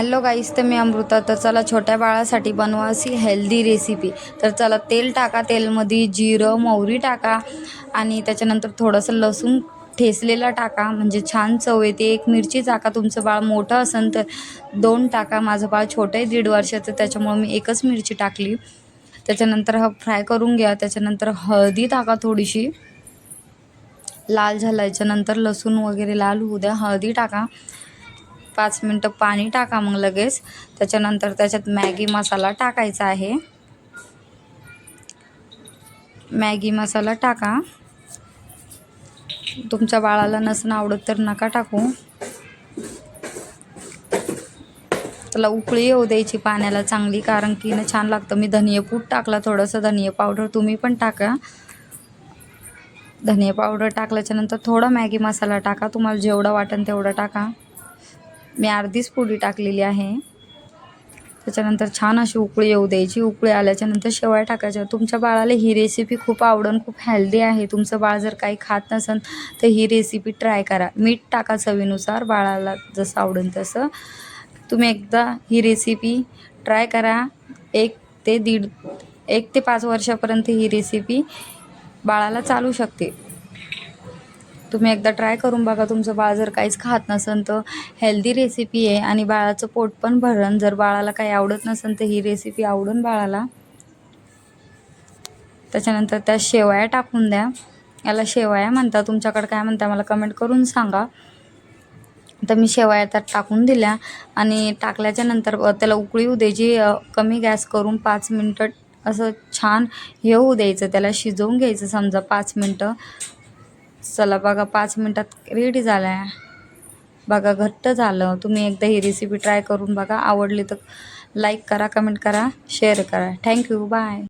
Hello गाईस तर मी अमृता. तर चला छोट्या बाळासाठी बनवा अशी हेल्दी रेसिपी तर चला तेल टाका तेलमध्ये जिरं मोहरी टाका आणि त्याच्यानंतर थोडंसं लसूण ठेसलेला टाका. म्हणजे छान चव येते. एक मिरची टाका तुमचं बाळ मोठं असेल तर दोन टाका. माझं बाळ छोटं आहे दीड वर्षाचं त्याच्यामुळं मी एकच मिरची टाकली. त्याच्यानंतर हा फ्राय करून घ्या. त्याच्यानंतर हळदी टाका थोडीशी. लाल झाल्याच्यानंतर लसूण वगैरे लाल होऊ द्या. हळदी टाका. पाच मिनटं पाणी टाका मग लगेच. त्याच्यानंतर त्याच्यात मॅगी मसाला टाकायचा आहे. मॅगी मसाला टाका. तुमच्या बाळाला नसणं आवडत तर नका टाकू. त्याला उकळी येऊ द्यायची पाण्याला चांगली कारण की ना छान लागतं. मी धनियापूट टाकला थोडंसं धनिया पावडर तुम्ही पण टाका. धनिया पावडर टाकल्याच्यानंतर थोडा मॅगी मसाला टाका. तुम्हाला जेवढं वाटेल तेवढं टाका. मी अर्धीच पुडी टाकलेली आहे. त्याच्यानंतर छान अशी उकळी येऊ द्यायची. उकळी आल्याच्यानंतर शेवया टाकायच्या. तुमच्या बाळाला ही रेसिपी खूप आवडून खूप हेल्दी आहे. तुमचं बाळ जर काही खात नसेल तर ही रेसिपी ट्राय करा. मीठ टाका चवीनुसार बाळाला जसं आवडेल तसं. तुम्ही एकदा ही रेसिपी ट्राय करा. एक ते दीड एक ते पाच वर्षापर्यंत ही रेसिपी बाळाला चालू शकते. तुम्ही एकदा ट्राय करून बघा. तुमचं बाळ जर काहीच खात नसेल तर हेल्दी रेसिपी आहे. आणि बाळाचं पोट पण भरण. जर बाळाला काही आवडत नसेल तर ही रेसिपी आवडून बाळाला. त्याच्यानंतर त्या शेवया टाकून द्या. याला शेवया म्हणता तुमच्याकडे काय म्हणता मला कमेंट करून सांगा. तर मी शेवया त्यात टाकून दिल्या. आणि टाकल्याच्या नंतर त्याला उकळी होऊ द्यायची कमी गॅस करून पाच मिनटं असं छान हे होऊ द्यायचं. त्याला शिजवून घ्यायचं. समजा पाच मिनटं. चला बघा पाच मिनटात रेडी झाला आहे बघा घट्ट झालं. तुम्ही एकदा ही रेसिपी ट्राय करून बघा. आवडली तर लाईक करा कमेंट करा शेअर करा. Thank you bye